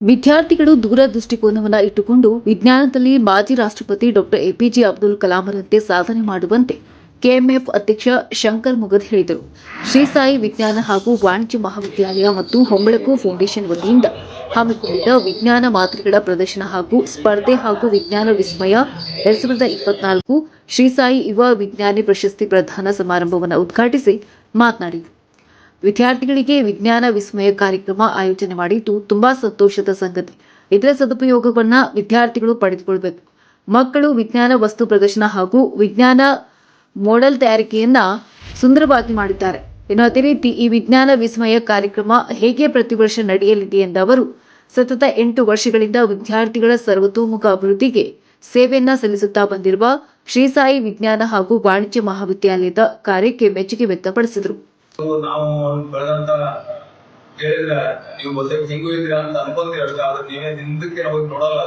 ವಿದ್ಯಾರ್ಥಿಗಳು ದೂರದೃಷ್ಟಿಕೋನವನ್ನು ಇಟ್ಟುಕೊಂಡು ವಿಜ್ಞಾನದಲ್ಲಿ ಮಾಜಿ ರಾಷ್ಟ್ರಪತಿ ಡಾಕ್ಟರ್ ಎಪಿಜೆ ಅಬ್ದುಲ್ ಕಲಾಂರಂತೆ ಸಾಧನೆ ಮಾಡುವಂತೆ ಕೆಎಂಎಫ್ ಅಧ್ಯಕ್ಷ ಶಂಕರ್ ಮುಗದ್ ಹೇಳಿದರು. ಶ್ರೀ ಸಾಯಿ ವಿಜ್ಞಾನ ಹಾಗೂ ವಾಣಿಜ್ಯ ಮಹಾವಿದ್ಯಾಲಯ ಮತ್ತು ಹೊಂಬಳಕು ಫೌಂಡೇಶನ್ ವತಿಯಿಂದ ಹಮ್ಮಿಕೊಂಡಿದ್ದ ವಿಜ್ಞಾನ ಮಾತ್ರೆಗಳ ಪ್ರದರ್ಶನ ಹಾಗೂ ಸ್ಪರ್ಧೆ ಹಾಗೂ ವಿಜ್ಞಾನ ವಿಸ್ಮಯ ಎರಡ್ ಸಾವಿರದ ಇಪ್ಪತ್ನಾಲ್ಕು ಶ್ರೀ ಸಾಯಿ ಯುವ ವಿಜ್ಞಾನಿ ಪ್ರಶಸ್ತಿ ಪ್ರದಾನ ಸಮಾರಂಭವನ್ನು ಉದ್ಘಾಟಿಸಿ ಮಾತನಾಡಿದರು. ವಿದ್ಯಾರ್ಥಿಗಳಿಗೆ ವಿಜ್ಞಾನ ವಿಸ್ಮಯ ಕಾರ್ಯಕ್ರಮ ಆಯೋಜನೆ ಮಾಡಿದ್ದು ತುಂಬಾ ಸಂತೋಷದ ಸಂಗತಿ. ಇದರ ಸದುಪಯೋಗವನ್ನ ವಿದ್ಯಾರ್ಥಿಗಳು ಪಡೆದುಕೊಳ್ಬೇಕು. ಮಕ್ಕಳು ವಿಜ್ಞಾನ ವಸ್ತು ಪ್ರದರ್ಶನ ಹಾಗೂ ವಿಜ್ಞಾನ ಮಾಡೆಲ್ ತಯಾರಿಕೆಯನ್ನ ಸುಂದರವಾಗಿ ಮಾಡಿದ್ದಾರೆ. ಇನ್ನು ಅದೇ ರೀತಿ ಈ ವಿಜ್ಞಾನ ವಿಸ್ಮಯ ಕಾರ್ಯಕ್ರಮ ಹೇಗೆ ಪ್ರತಿ ವರ್ಷ ನಡೆಯಲಿದೆ ಎಂದ ಅವರು, ಸತತ ಎಂಟು ವರ್ಷಗಳಿಂದ ವಿದ್ಯಾರ್ಥಿಗಳ ಸರ್ವತೋಮುಖ ಅಭಿವೃದ್ಧಿಗೆ ಸೇವೆಯನ್ನ ಸಲ್ಲಿಸುತ್ತಾ ಬಂದಿರುವ ಶ್ರೀ ಸಾಯಿ ವಿಜ್ಞಾನ ಹಾಗೂ ವಾಣಿಜ್ಯ ಮಹಾವಿದ್ಯಾಲಯದ ಕಾರ್ಯಕ್ಕೆ ಮೆಚ್ಚುಗೆ ವ್ಯಕ್ತಪಡಿಸಿದರು. ನಾವು ಬೆಳೆದಂತ ಹೇಳಿದ್ರ ನೀವು ಮೊದಲೇ ಹಿಂಗೂ ಇದ್ದೀರಾ ಅಂತ ಅನ್ಕೊಂತೀರ ಅಷ್ಟೇ, ಆದ್ರೆ ನೀವೇ ಹಿಂದಕ್ಕೆ ಹೋಗಿ ನೋಡಲ್ಲ.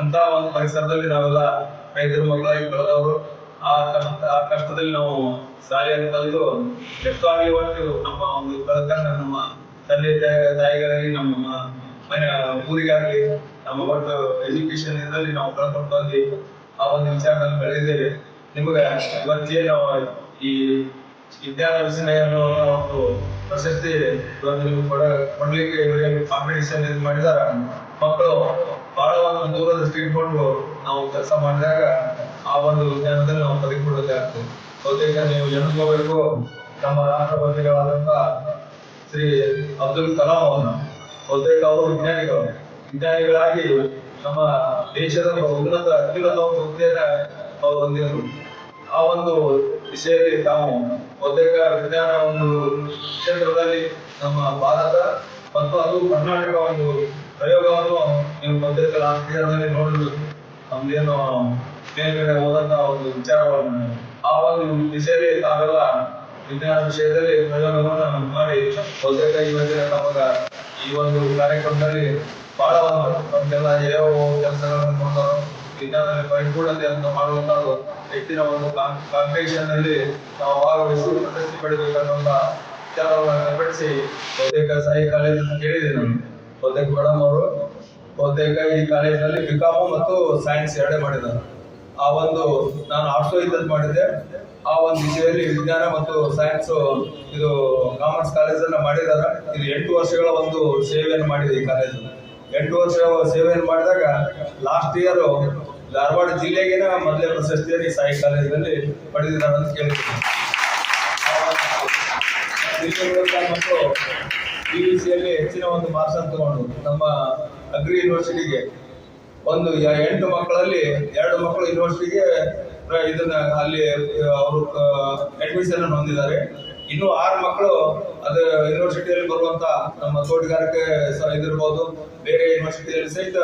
ಅಂತ ಒಂದು ಪರಿಸರದಲ್ಲಿ ನಾವೆಲ್ಲ ರೈತರ, ಮಕ್ಕಳಾಗಿ ಬೆಳೆದವರು, ಆ ಕಷ್ಟ, ಆ ಕಷ್ಟದಲ್ಲಿ ನಾವು ಶಾಲೆಯನ್ನು ಕಲಿತು ಎಷ್ಟೋ ಒಟ್ಟು ನಮ್ಮ ಒಂದು ಬೆಳಕನ್ನ ನಮ್ಮ ತಂದೆ ತಾಯಿ- ತಾಯಿಗಾಗಿ ನಮ್ಮ ಮನೆ, ಊರಿಗಾಗಲಿ, ನಮ್ಮ ಒಟ್ಟು ಎಜುಕೇಶನ್ ಇದರಲ್ಲಿ ನಾವು ಕಳ್ಕೊಂಡು ಬಂದು ಆ ಒಂದು ವಿಚಾರದಲ್ಲಿ ಬೆಳೆದಿದ್ದೇವೆ. ನಿಮಗೆ ಇವತ್ತೇನು ಈ ವಿಜ್ಞಾನ ವಿಸ್ಮಯವನ್ನು ಒಂದು ಪ್ರಶಸ್ತಿ ಕೊಡ ಕೊಡ್ಲಿಕ್ಕೆ ಇವರೇನು ಕಾಂಪಿಟೇಷನ್ ಇದು ಮಾಡಿದಾರ, ಮಕ್ಕಳು ಬಹಳ ಒಂದು ದೂರದೃಷ್ಟಿ ಇಟ್ಕೊಂಡು ನಾವು ಕೆಲಸ ಮಾಡಿದಾಗ ಆ ಒಂದು ವಿಜ್ಞಾನದಲ್ಲಿ ನಾವು ತೆಗೆದುಕೊಳ್ಳಬೇಕಾಗ್ತದೆ ಬಹುತೇಕ ನೀವು ಎಣಿಸ್ಕೋಬೇಕು, ನಮ್ಮ ರಾಷ್ಟ್ರಪತಿಗಳಾದಂತ ಶ್ರೀ ಅಬ್ದುಲ್ ಕಲಾಂ ಅವರು ಬಹುತೇಕ ಅವರು ವಿಜ್ಞಾನಿಗಳು. ವಿಜ್ಞಾನಿಗಳಾಗಿ ನಮ್ಮ ದೇಶದ ಉನ್ನತ ಅತ್ಯುನ್ನತ ಹುದ್ದೆಯನ್ನ ಅವರು ಹೊಂದಿದ್ರು. ಆ ಒಂದು ವಿಷಯದಲ್ಲಿ ತಾವು ಬಹುತೇಕ ವಿಜ್ಞಾನ ಒಂದು ಕ್ಷೇತ್ರದಲ್ಲಿ ನಮ್ಮ ಭಾರತ ಮತ್ತು ಅದು ಕರ್ನಾಟಕ ಒಂದು ಪ್ರಯೋಗವನ್ನು ನೀವು ಬಹುತೇಕ ರಾಷ್ಟ್ರೀಯದಲ್ಲಿ ನೋಡಲು ನಮ್ದೇನು ಮೇಲ್ಗಡೆ ಹೋದಂತ ಒಂದು ವಿಚಾರವನ್ನು ಆ ಒಂದು ವಿಷಯದಲ್ಲಿ ತಾವೆಲ್ಲ ವಿಜ್ಞಾನ ವಿಷಯದಲ್ಲಿ ಪ್ರಯೋಗವನ್ನು ಮಾಡಿ ಬಹುತೇಕ ಇವತ್ತಿನ ನಮಗ ಈ ಒಂದು ಕಾರ್ಯಕ್ರಮದಲ್ಲಿ ಬಹಳ ನಮ್ಗೆಲ್ಲ ಯಾವ ಕೆಲಸಗಳನ್ನು ನೋಡೋರು ವಿಜ್ಞಾನದಲ್ಲಿ ಪರಿಪೂರ್ಣತೆ ಅಂತ ಮಾಡುವಂತದ್ದು ಹೆಚ್ಚಿನ ಒಂದು ಕಾಂಪಿಟೇಷನ್ ಅಲ್ಲಿ ನಾವು ಭಾಗವಹಿಸಿ ಪ್ರಶಸ್ತಿ ಪಡಿಬೇಕನ್ನುವಂತ ವಿಚಾರವನ್ನು ನಿರ್ವಹಿಸಿ ಬಹುತೇಕ ಸಾಯಿ ಕಾಲೇಜ್ ಕೇಳಿದೆ ನಾನು. ಬಹುತೇಕ ಮೇಡಮ್ ಅವರು, ಬಹುತೇಕ ಈ ಕಾಲೇಜಿನಲ್ಲಿ ಬಿಕಾಮು ಮತ್ತು ಸೈನ್ಸ್ ಎರಡೇ ಮಾಡಿದ್ದಾರೆ. ಆ ಒಂದು ನಾನು ಆರ್ಟ್ಸ್ ಇದ್ದದ್ದು ಮಾಡಿದ್ದೆ. ಆ ಒಂದು ವಿಷಯದಲ್ಲಿ ವಿಜ್ಞಾನ ಮತ್ತು ಸೈನ್ಸ್ ಇದು ಕಾಮರ್ಸ್ ಕಾಲೇಜನ್ನ ಮಾಡಿದಾರ ಇದು ಎಂಟು ವರ್ಷಗಳ ಒಂದು ಸೇವೆಯನ್ನು ಮಾಡಿದೆ ಈ ಕಾಲೇಜು. ಎಂಟು ವರ್ಷ ಸೇವೆಯನ್ನು ಮಾಡಿದಾಗ ಲಾಸ್ಟ್ ಇಯರ್ ಧಾರವಾಡ ಜಿಲ್ಲೆಗೆ ಮೊದಲೇ ಪ್ರಶಸ್ತಿಯಲ್ಲಿ ಸಾಯಿ ಕಾಲೇಜಿನಲ್ಲಿ ಪಡೆದಿದ್ದಾರೆ ಅಂತ ಕೇಳಿದ್ದೀನಿ ಮತ್ತು ಯು ಸಿಯಲ್ಲಿ ಹೆಚ್ಚಿನ ಒಂದು ಮಾರ್ಕ್ಸ್ ಅನ್ನು ತಗೊಂಡು ನಮ್ಮ ಅಗ್ರಿ ಯೂನಿವರ್ಸಿಟಿಗೆ ಒಂದು ಎಂಟು ಮಕ್ಕಳಲ್ಲಿ ಎರಡು ಮಕ್ಕಳು ಯೂನಿವರ್ಸಿಟಿಗೆ ಇದನ್ನ ಅಲ್ಲಿ ಅವರು ಅಡ್ಮಿಷನ್ ಹೊಂದಿದ್ದಾರೆ. ಇನ್ನು ಆರು ಮಕ್ಕಳು ಅದು ಯೂನಿವರ್ಸಿಟಿಯಲ್ಲಿ ಬರುವಂತ ನಮ್ಮ ತೋಟಗಾರಿಕೆ ಇದಿರ್ಬೋದು. ಬೇರೆ ಯೂನಿವರ್ಸಿಟಿಯಲ್ಲಿ ಸಹಿತ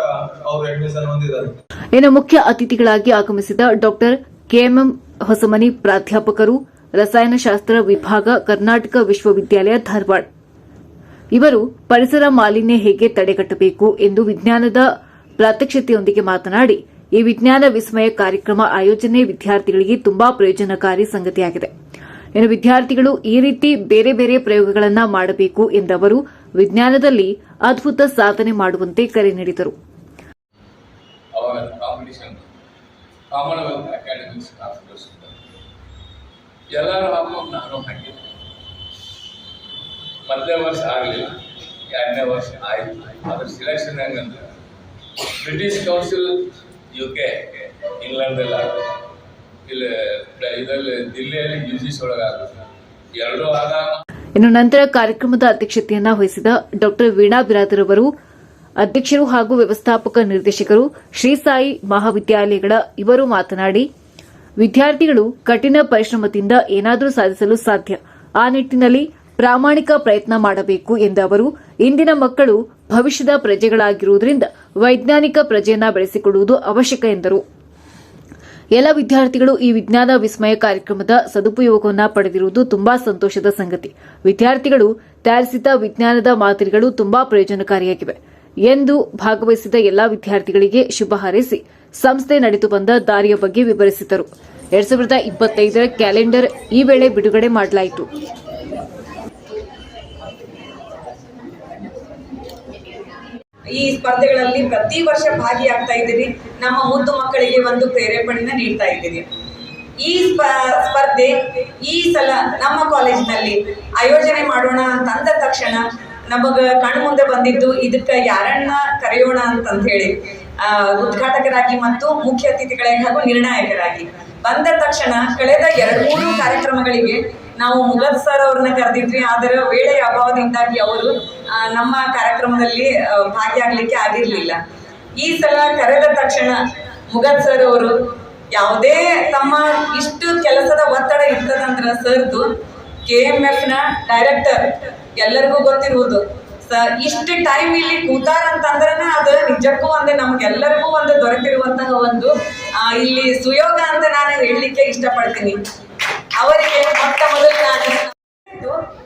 ಅವರು ಅಡ್ಮಿಷನ್ ಹೊಂದಿದ್ದಾರೆ. ಇನ್ನು ಮುಖ್ಯ ಅತಿಥಿಗಳಾಗಿ ಆಗಮಿಸಿದ ಡಾಕ್ಟರ್ ಕೆಎಂಎಂ ಹೊಸಮನಿ ಪ್ರಾಧ್ಯಾಪಕರು, ರಸಾಯನಶಾಸ್ತ್ರ ವಿಭಾಗ, ಕರ್ನಾಟಕ ವಿಶ್ವವಿದ್ಯಾಲಯ, ಧಾರವಾಡ. ಇವರು ಪರಿಸರ ಮಾಲಿನ್ಯ ಹೇಗೆ ತಡೆಗಟ್ಟಬೇಕು ಎಂದು ವಿಜ್ಞಾನದ ಪ್ರಾತ್ಯಕ್ಷತೆಯೊಂದಿಗೆ ಮಾತನಾಡಿ, ಈ ವಿಜ್ಞಾನ ವಿಸ್ಮಯ ಕಾರ್ಯಕ್ರಮ ಆಯೋಜನೆ ವಿದ್ಯಾರ್ಥಿಗಳಿಗೆ ತುಂಬಾ ಪ್ರಯೋಜನಕಾರಿ ಸಂಗತಿಯಾಗಿದೆ. ಇನ್ನು ವಿದ್ಯಾರ್ಥಿಗಳು ಈ ರೀತಿ ಬೇರೆ ಬೇರೆ ಪ್ರಯೋಗಗಳನ್ನು ಮಾಡಬೇಕು ಎಂದವರು ವಿಜ್ಞಾನದಲ್ಲಿ ಅದ್ಭುತ ಸಾಧನೆ ಮಾಡುವಂತೆ ಕರೆ ನೀಡಿದರು. ಬ್ರಿಟಿಷ್ ಕೌನ್ಸಿಲ್ ಯು ಕೆ ಇಂಗ್ಲೆಂಡಲ್ಲಿ ಆಗುತ್ತೆ ಇನ್ನು ನಂತರ ಕಾರ್ಯಕ್ರಮದ ಅಧ್ಯಕ್ಷತೆಯನ್ನ ವಹಿಸಿದ ಡಾಕ್ಟರ್ ವೀಣಾ ಬಿರಾದರ್ ಅವರು, ಅಧ್ಯಕ್ಷರು ಹಾಗೂ ವ್ಯವಸ್ಥಾಪಕ ನಿರ್ದೇಶಕರು ಶ್ರೀ ಸಾಯಿ ಮಹಾವಿದ್ಯಾಲಯಗಳ ಇವರು ಮಾತನಾಡಿ, ವಿದ್ಯಾರ್ಥಿಗಳು ಕಠಿಣ ಪರಿಶ್ರಮದಿಂದ ಏನಾದರೂ ಸಾಧಿಸಲು ಸಾಧ್ಯ. ಆ ನಿಟ್ಟಿನಲ್ಲಿ ಪ್ರಾಮಾಣಿಕ ಪ್ರಯತ್ನ ಮಾಡಬೇಕು ಎಂದ ಅವರು, ಇಂದಿನ ಮಕ್ಕಳು ಭವಿಷ್ಯದ ಪ್ರಜೆಗಳಾಗಿರುವುದರಿಂದ ವೈಜ್ಞಾನಿಕ ಪ್ರಜೆಯನ್ನ ಬೆಳೆಸಿಕೊಳ್ಳುವುದು ಅವಶ್ಯಕ ಎಂದರು. ಎಲ್ಲ ವಿದ್ಯಾರ್ಥಿಗಳು ಈ ವಿಜ್ಞಾನ ವಿಸ್ಮಯ ಕಾರ್ಯಕ್ರಮದ ಸದುಪಯೋಗವನ್ನು ಪಡೆದಿರುವುದು ತುಂಬಾ ಸಂತೋಷದ ಸಂಗತಿ. ವಿದ್ಯಾರ್ಥಿಗಳು ತಯಾರಿಸಿದ ವಿಜ್ಞಾನದ ಮಾದರಿಗಳು ತುಂಬಾ ಪ್ರಯೋಜನಕಾರಿಯಾಗಿವೆ. ಎಂದು ಭಾಗವಹಿಸಿದ ಎಲ್ಲಾ ವಿದ್ಯಾರ್ಥಿಗಳಿಗೆ ಶುಭ ಹಾರೈಸಿ ಸಂಸ್ಥೆ ನಡೆದು ಬಂದ ದಾರಿಯ ಬಗ್ಗೆ ವಿವರಿಸಿದರು. ಎರಡ್ ಸಾವಿರದ ಇಪ್ಪತ್ತೈದರ ಕ್ಯಾಲೆಂಡರ್ ಈ ವೇಳೆ ಬಿಡುಗಡೆ ಮಾಡಲಾಯಿತು. ಈ ಸ್ಪರ್ಧೆಗಳಲ್ಲಿ ಪ್ರತಿ ವರ್ಷ ಭಾಗಿಯಾಗ್ತಾ ಇದ್ದೀರಿ ನಮ್ಮ ಮುದ್ದು ಮಕ್ಕಳಿಗೆ ಒಂದು ಪ್ರೇರೇಪಣೆನ ನೀಡ್ತಾ ಇದ್ದೀರಿ ಈ ಸ್ಪ, ಸ್ಪರ್ಧೆ ಈ ಸಲ ನಮ್ಮ ಕಾಲೇಜಿನಲ್ಲಿ ಆಯೋಜನೆ ಮಾಡೋಣ ಅಂತಂದ ತಕ್ಷಣ ನಮಗ ಕಣ್ಣು ಮುಂದೆ ಬಂದಿದ್ದು ಇದಕ್ಕೆ ಯಾರನ್ನ ಕರೆಯೋಣ ಅಂತಂತ ಹೇಳಿ ಉದ್ಘಾಟಕರಾಗಿ ಮತ್ತು ಮುಖ್ಯ ಅತಿಥಿಗಳಾಗಿ ಹಾಗೂ ನಿರ್ಣಾಯಕರಾಗಿ ಬಂದ ತಕ್ಷಣ ಕಳೆದ ಎರಡು, ಮೂರು ಕಾರ್ಯಕ್ರಮಗಳಿಗೆ ನಾವು ಮುಗಲ್ ಸರ್ ಅವ್ರನ್ನ ಕರೆದಿದ್ವಿ. ಆದರೆ ವೇಳೆಯ ಅಭಾವದಿಂದಾಗಿ ಅವರು ನಮ್ಮ ಕಾರ್ಯಕ್ರಮದಲ್ಲಿ ಭಾಗಿಯಾಗಲಿಕ್ಕೆ ಆಗಿರಲಿಲ್ಲ. ಈ ಸಲ ಕರೆದ ತಕ್ಷಣ ಮುಗದ್ ಸರ್ ಅವರು ಯಾವುದೇ ತಮ್ಮ ಇಷ್ಟು ಕೆಲಸದ ಒತ್ತಡ ಇರ್ತದಂದ್ರ ಸರ್ದು ಕೆ ಎಂ ಎಫ್ನ ಡೈರೆಕ್ಟರ್ ಎಲ್ಲರಿಗೂ ಗೊತ್ತಿರುವುದು. ಇಷ್ಟು ಟೈಮ್ ಇಲ್ಲಿ ಕೂತಾರ ಅಂತಂದ್ರನ ಅದು ನಿಜಕ್ಕೂ ಒಂದು ನಮ್ಗೆಲ್ಲರಿಗೂ ಒಂದು ದೊರೆತಿರುವಂತಹ ಒಂದು ಇಲ್ಲಿ ಸುಯೋಗ ಅಂತ ನಾನು ಹೇಳಲಿಕ್ಕೆ ಇಷ್ಟಪಡ್ತೀನಿ. ಅವರಿಗೆ ಮೊಟ್ಟ ಮೊದಲು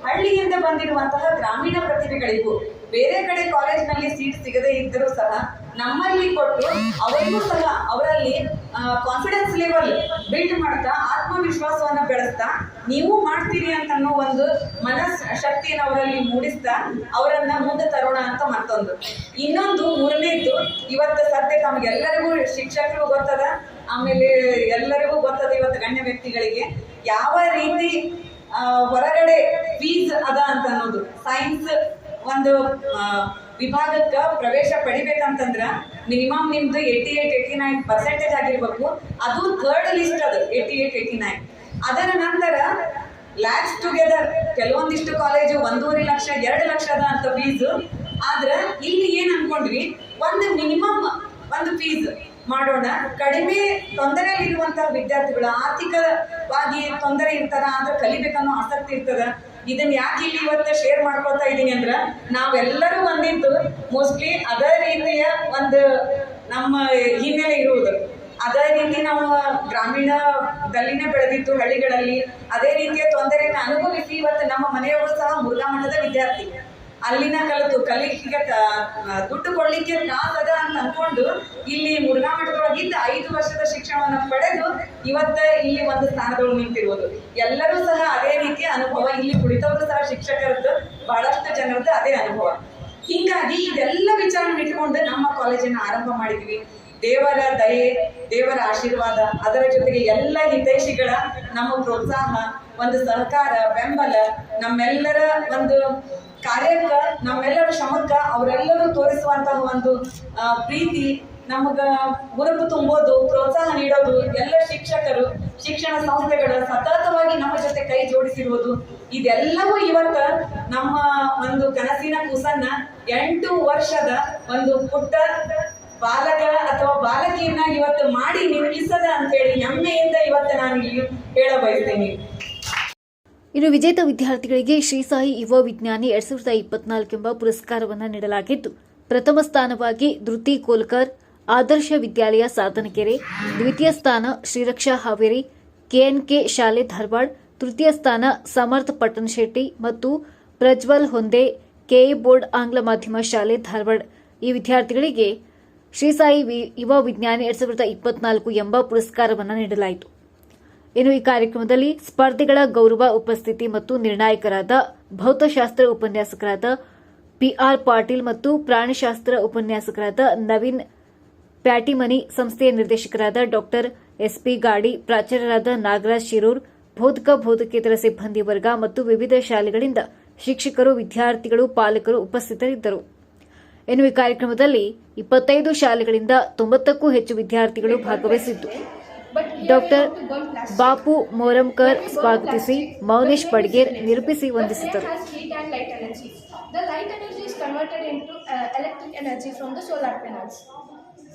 ಹಳ್ಳಿಯಿಂದ ಬಂದಿರುವಂತಹ ಗ್ರಾಮೀಣ ಪ್ರತಿಭೆಗಳಿಗೂ ಬೇರೆ ಕಡೆ ಕಾಲೇಜ್ನಲ್ಲಿ ಸೀಟ್ ಸಿಗದೇ ಇದ್ದರೂ ಸಹ ನಮ್ಮಲ್ಲಿ ಕೊಟ್ಟು ಅವರಿಗೂ ಸಹ ಅವರಲ್ಲಿ ಕಾನ್ಫಿಡೆನ್ಸ್ ಲೆವೆಲ್ ಬಿಲ್ಡ್ ಮಾಡ್ತಾ ಆತ್ಮವಿಶ್ವಾಸವನ್ನು ಬೆಳೆಸ್ತಾ ನೀವು ಮಾಡ್ತೀರಿ ಅಂತ ಒಂದು ಮನಸ್ ಶಕ್ತಿಯನ್ನು ಅವರಲ್ಲಿ ಮೂಡಿಸ್ತಾ ಅವರನ್ನ ಮುಂದೆ ತರೋಣ ಅಂತ ಮತ್ತೊಂದು. ಇನ್ನೊಂದು ಮೂರನೇದ್ದು, ಇವತ್ತು ಸದ್ಯ ತಮಗೆಲ್ಲರಿಗೂ ಶಿಕ್ಷಕರು ಗೊತ್ತದ ಆಮೇಲೆ ಎಲ್ಲರಿಗೂ ಗೊತ್ತದೆ ಇವತ್ತು ಗಣ್ಯ ವ್ಯಕ್ತಿಗಳಿಗೆ ಯಾವ ರೀತಿ ಹೊರಗಡೆ ಫೀಸ್ ಅದ ಅಂತ ಅನ್ನೋದು. ಸೈನ್ಸ್ ಒಂದು ವಿಭಾಗಕ್ಕೆ ಪ್ರವೇಶ ಪಡಿಬೇಕಂತಂದ್ರ ಮಿನಿಮಮ್ ನಿಮ್ದು eighty eight eighty nine percentage ಆಗಿರ್ಬೇಕು. ಅದು ಥರ್ಡ್ ಲಿಸ್ಟ್ ಅದು ಏಯ್ಟಿ ಏಟ್ ಏಯ್ಟಿ ನೈನ್ ಅದರ ನಂತರ ಲ್ಯಾಕ್ಸ್ ಟುಗೆದರ್ ಕೆಲವೊಂದಿಷ್ಟು ಕಾಲೇಜು ಒಂದೂವರೆ ಲಕ್ಷ, ಎರಡು ಲಕ್ಷದ ಅಂತ ಫೀಸ್ ಆದ್ರೆ ಇಲ್ಲಿ ಏನ್ ಅನ್ಕೊಂಡ್ವಿ? ಒಂದು ಮಿನಿಮಮ್ ಒಂದು ಫೀಸ್ ಮಾಡೋಣ. ಕಡಿಮೆ ತೊಂದರೆಯಲ್ಲಿರುವಂತಹ ವಿದ್ಯಾರ್ಥಿಗಳು ಆರ್ಥಿಕವಾಗಿ ತೊಂದರೆ ಇರ್ತದ, ಆದ್ರೆ ಕಲಿಬೇಕನ್ನೋ ಆಸಕ್ತಿ ಇರ್ತದ, ಇದನ್ನ ಯಾಕೆ ಇಲ್ಲಿ ಇವತ್ತು ಶೇರ್ ಮಾಡ್ಕೊತಾ ಇದ್ದೀನಿ ಅಂದ್ರ, ನಾವೆಲ್ಲರೂ ಬಂದಿದ್ದು ಮೋಸ್ಟ್ಲಿ ಅದೇ ರೀತಿಯ ಒಂದು ನಮ್ಮ ಹಿನ್ನೆಲೆ ಇರುವುದು. ಅದೇ ರೀತಿ ನಾವು ಗ್ರಾಮೀಣದಲ್ಲಿನೇ ಬೆಳೆದಿತ್ತು ಹಳ್ಳಿಗಳಲ್ಲಿ, ಅದೇ ರೀತಿಯ ತೊಂದರೆಯನ್ನು ಅನುಭವಿಸಿ ಇವತ್ತು ನಮ್ಮ ಮನೆಯವರು ಸಹ ಮುರುಘಾ ಮಠದ ವಿದ್ಯಾರ್ಥಿ. ಅಲ್ಲಿನ ಕಲಿತು ಕಲಿಕೆಗೆ ದುಡ್ಡು ಕೊಡ್ಲಿಕ್ಕೆ ತ್ರಾಸದ ಅಂತ ಅನ್ಕೊಂಡು ಇಲ್ಲಿ ಮುರುಘಾ ಐದು ವರ್ಷದ ಶಿಕ್ಷಣವನ್ನು ಪಡೆದು ಇವತ್ತ ಇಲ್ಲಿ ಒಂದು ಸ್ಥಾನದೊಳಗೆ ನಿಂತಿರುವುದು. ಎಲ್ಲರೂ ಸಹ ಅದೇ ರೀತಿಯ ಅನುಭವ ಇಲ್ಲಿ ಕುಳಿತವರು ಸಹ ಶಿಕ್ಷಕರದ್ದು ಬಹಳಷ್ಟು ಜನರದ್ದು ಅದೇ ಅನುಭವ. ಹೀಗಾಗಿ ಇದೆಲ್ಲ ವಿಚಾರ ಇಟ್ಕೊಂಡು ನಮ್ಮ ಕಾಲೇಜನ್ನು ಆರಂಭ ಮಾಡಿದ್ವಿ. ದೇವರ ದಯೆ, ದೇವರ ಆಶೀರ್ವಾದ, ಅದರ ಜೊತೆಗೆ ಎಲ್ಲ ಹಿತೈಷಿಗಳ ನಮ್ಮ ಪ್ರೋತ್ಸಾಹ ಒಂದು ಸಹಕಾರ, ಬೆಂಬಲ, ನಮ್ಮೆಲ್ಲರ ಒಂದು ಕಾರ್ಯಕ್ಕ, ನಮ್ಮೆಲ್ಲರ ಶ್ರಮಕ್ಕ ಅವರೆಲ್ಲರೂ ತೋರಿಸುವಂತಹ ಒಂದು ಪ್ರೀತಿ ನಮಗ ಗುರುತು ತುಂಬೋದು, ಪ್ರೋತ್ಸಾಹ ನೀಡೋದು ಎಲ್ಲ ಶಿಕ್ಷಕರು, ಶಿಕ್ಷಣ ಸಂಸ್ಥೆಗಳು ಸತತವಾಗಿ ನಮ್ಮ ಜೊತೆ ಕೈ ಜೋಡಿಸಿರುವುದು. ಇದೆಲ್ಲವೂ ಇವತ್ತ ನಮ್ಮ ಒಂದು ಕನಸಿನ ಕೂಸನ್ನ ಎಂಟು ವರ್ಷದ ಒಂದು ಪುಟ್ಟ ಬಾಲಕ ಅಥವಾ ಬಾಲಕಿಯನ್ನ ಇವತ್ತು ಮಾಡಿ ನಿಲ್ಲಿಸದ ಅಂತೇಳಿ ಹೆಮ್ಮೆಯಿಂದ ಇವತ್ತು ನಾನು ಹೇಳ ಇನ್ನು ವಿಜೇತ ವಿದ್ಯಾರ್ಥಿಗಳಿಗೆ ಶ್ರೀ ಸಾಯಿ ಯುವ ವಿಜ್ಞಾನಿ ಎರಡ್ ಸಾವಿರದ ಇಪ್ಪತ್ನಾಲ್ಕೆಂಬ ಪುರಸ್ಕಾರವನ್ನು ನೀಡಲಾಗಿದ್ದು, ಪ್ರಥಮ ಸ್ಥಾನವಾಗಿ ಧೃತಿ ಕೋಲ್ಕರ್, ಆದರ್ಶ ವಿದ್ಯಾಲಯ ಸಾಧನಕೆರೆ ದ್ವಿತೀಯ ಸ್ಥಾನ ಶ್ರೀರಕ್ಷಾ ಹಾವೇರಿ, ಕೆಎನ್ಕೆ ಶಾಲೆ ಧಾರವಾಡ, ತೃತೀಯ ಸ್ಥಾನ ಸಮರ್ಥ ಪಟ್ಟಣಶೆಟ್ಟಿ ಮತ್ತು ಪ್ರಜ್ವಲ್ ಹೊಂದೆ ಕೆಎ ಬೋರ್ಡ್ ಆಂಗ್ಲ ಮಾಧ್ಯಮ ಶಾಲೆ ಧಾರವಾಡ. ಈ ವಿದ್ಯಾರ್ಥಿಗಳಿಗೆ ಶ್ರೀ ಸಾಯಿ ಯುವ ವಿಜ್ಞಾನಿ ಎರಡ್ ಸಾವಿರದ ಇಪ್ಪತ್ನಾಲ್ಕು ಎಂಬ ಪುರಸ್ಕಾರವನ್ನು ನೀಡಲಾಯಿತು. ಇನ್ನು ಈ ಕಾರ್ಯಕ್ರಮದಲ್ಲಿ ಸ್ಪರ್ಧಿಗಳ ಗೌರವ, ಉಪಸ್ಥಿತಿ ಮತ್ತು ನಿರ್ಣಾಯಕರಾದ ಭೌತಶಾಸ್ತ್ರ ಉಪನ್ಯಾಸಕರಾದ ಪಿಆರ್ ಪಾಟೀಲ್ ಮತ್ತು ಪ್ರಾಣಿಶಾಸ್ತ್ರ ಉಪನ್ಯಾಸಕರಾದ ನವೀನ್ ಪ್ಯಾಟಿಮನಿ, ಸಂಸ್ಥೆಯ ನಿರ್ದೇಶಕರಾದ ಡಾಕ್ಟರ್ ಎಸ್ಪಿ ಗಾಡಿ, ಪ್ರಾಚಾರ್ಯರಾದ ನಾಗರಾಜ್ ಶಿರೂರ್ ಬೋಧಕ ಬೋಧಕೇತರ ಸಿಬ್ಬಂದಿ ವರ್ಗ ಮತ್ತು ವಿವಿಧ ಶಾಲೆಗಳಿಂದ ಶಿಕ್ಷಕರು, ವಿದ್ಯಾರ್ಥಿಗಳು, ಪಾಲಕರು ಉಪಸ್ಥಿತರಿದ್ದರು. ಇನ್ನು ಈ ಕಾರ್ಯಕ್ರಮದಲ್ಲಿ ಇಪ್ಪತ್ತೈದು ಶಾಲೆಗಳಿಂದ ತೊಂಬತ್ತಕ್ಕೂ ಹೆಚ್ಚು ವಿದ್ಯಾರ್ಥಿಗಳು ಭಾಗವಹಿಸಿದ್ದು. ಡಾಕ್ಟರ್ ಬಾಪು ಮೋರಂಕರ್ ಸ್ವಾಗತಿಸಿ ಮೌನೇಶ್ ಬಡ್ಗೇರ್ ನಿರೂಪಿಸಿ ವಂದಿಸಿದರು has heat and light energy. The light energy is converted into uh, electric energy from the solar panels.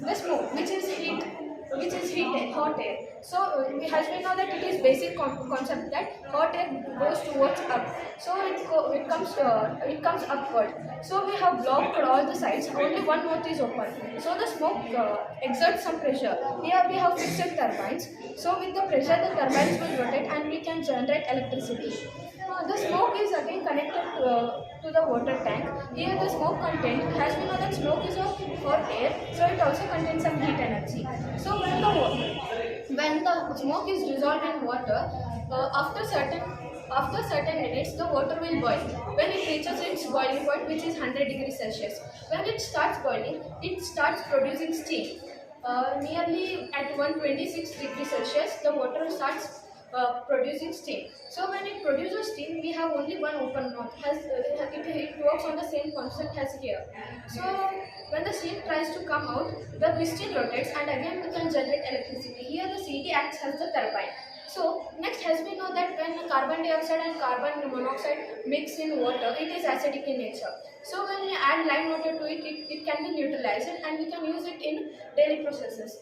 The smoke, which is heat, which is heat, hot air. So uh, as we know that it is basic concept that hot air goes towards up. So it go- it comes uh, it comes upward. So we have blocked all the sides. Only one mouth is open. So the smoke uh, exerts some pressure. Here we have fixed turbines. So with the pressure, the turbines will rotate and we can generate electricity. Uh, the smoke is again connected to, uh, to the water tank. Here the smoke content, as we know that smoke is of hot air, so it also contains some heat energy. So when the when the smoke is dissolved in water, uh, after certain after certain minutes, the water will boil. When it reaches its boiling point, which is 100 degrees Celsius, when it starts boiling, it starts producing steam. Uh, nearly at 126 degrees Celsius, the water starts uh, producing steam. So when it produces steam, we have only one open mouth. Has uh, it, it works on the same concept as here. So when the steam tries to come out, the piston rotates and again we can generate electricity. Here the CD acts as the turbine. So next as we know that when carbon dioxide and carbon monoxide mix in water, it is acidic in nature. So when we add lime water to it, it, it can be neutralized and we can use it in daily processes.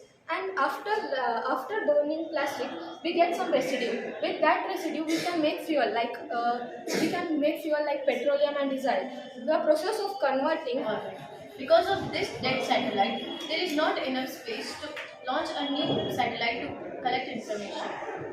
After uh, after burning plastic, we get some residue. With that residue, we can make fuel like uh, we can make fuel like petroleum and diesel. The process of converting Because of this dead satellite, there is not enough space to launch a new satellite to collect information.